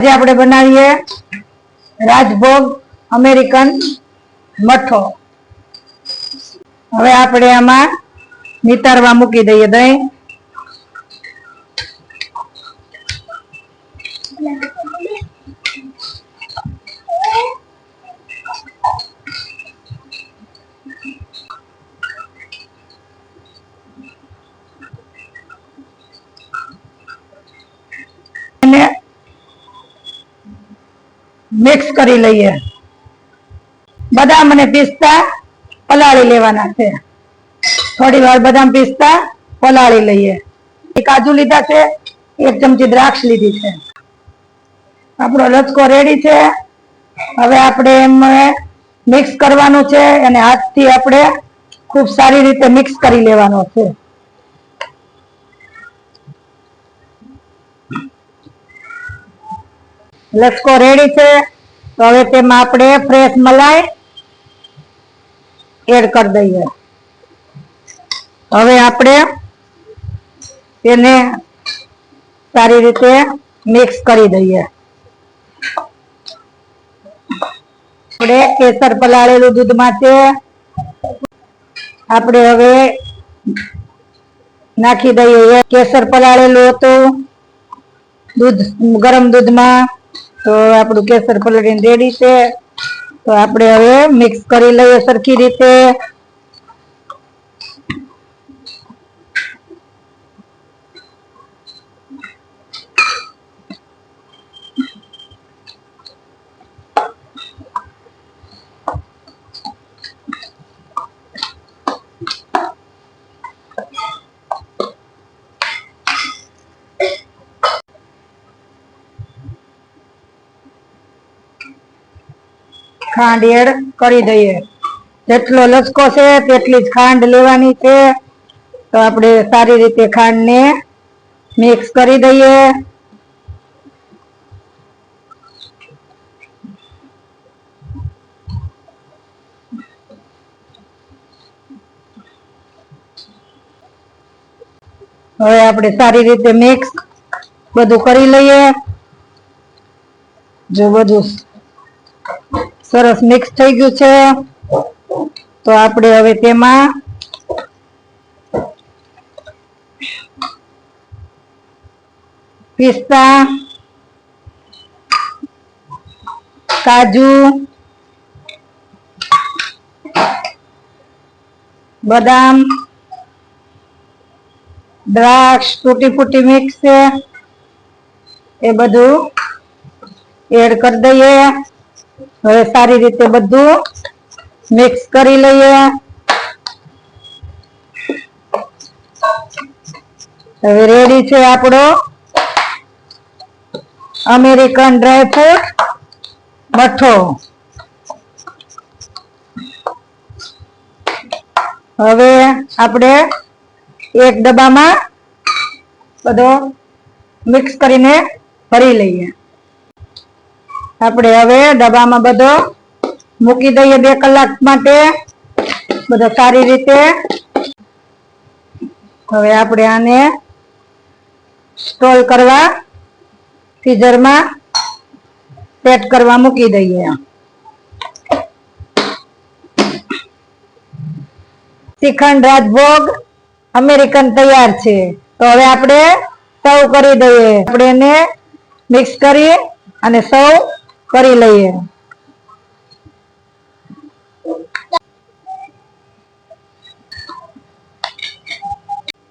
આજે આપણે બનાવીએ રાજભોગ અમેરિકન મઠો. હવે આપણે આમાં નિતારવા મૂકી દઈએ દહીં અને મિક્સ કરી લઈએ. બદામ અને પિસ્તા પલાળી લેવાના છે. થોડી વાર બદામ, પિસ્તા પલાળી લઈએ. એક કાજુ લીધા છે, એક ચમચી દ્રાક્ષ લીધી છે. આપણો લચકો રેડી છે. હવે આપણે એમ મિક્સ કરવાનું છે અને હાથથી આપણે ખૂબ સારી રીતે મિક્સ કરી લેવાનો છે. લચકો રેડી છે. તો હવે તેમાં આપણે ફ્રેશ મલાઈ એડ કરી દઈએ. હવે આપણે તેને સારી રીતે મિક્સ કરી દઈએ. આપણે કેસર પલાળેલું દૂધમાં છે. આપણે હવે નાખી દઈએ. કેસર પલાળેલું હતું. દૂધ, ગરમ દૂધમાં તો આપણું કેસર પલળીને રેડી છે. તો આપણે હવે મિક્સ કરી લઈએ સરખી રીતે. ખાંડ એડ કરી દઈએ. જેટલો લસકો છે તેટલી જ ખાંડ લેવાની છે. તો આપણે સારી રીતે ખાંડને મિક્સ કરી દઈએ. હવે આપણે સારી રીતે મિક્સ બધું કરી લઈએ. જો બધું સરસ મિક્સ થઈ ગયું છે. તો આપણે હવે તેમાં પિસ્તા, કાજુ, બદામ, દ્રાક્ષ, તૂટી ફૂટી મિક્સ છે. એ બધું એડ કરી દઈએ. હવે સારી રીતે બધું મિક્સ કરી લઈએ. હવે રેડી છે આપણો અમેરિકન ડ્રાયફ્રૂટ મઠો હવે આપણે એક ડબ્બામાં બધો મિક્સ કરીને ભરી લઈએ. આપણે હવે ડબ્બામાં બધો મૂકી દઈએ બે કલાક માટે. બધો સારી રીતે. હવે આપણે આને સ્ટોલ કરવા, ફ્રીઝરમાં સેટ કરવા મૂકી દઈએ. શ્રીખંડ રાજભોગ અમેરિકન તૈયાર છે. તો હવે આપણે સર્વ કરી દઈએ. આપણે એને મિક્સ કરી અને સર્વ કરી લઈએ.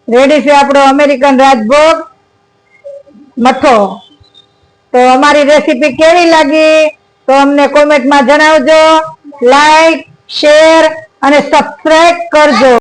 રેડી છે આપણો અમેરિકન રાજભોગ? મઠો. તો અમારી રેસીપી કેવી લાગી? તો અમને કોમેન્ટમાં જણાવજો. લાઈક શેર અને સબસ્ક્રાઈબ કરજો.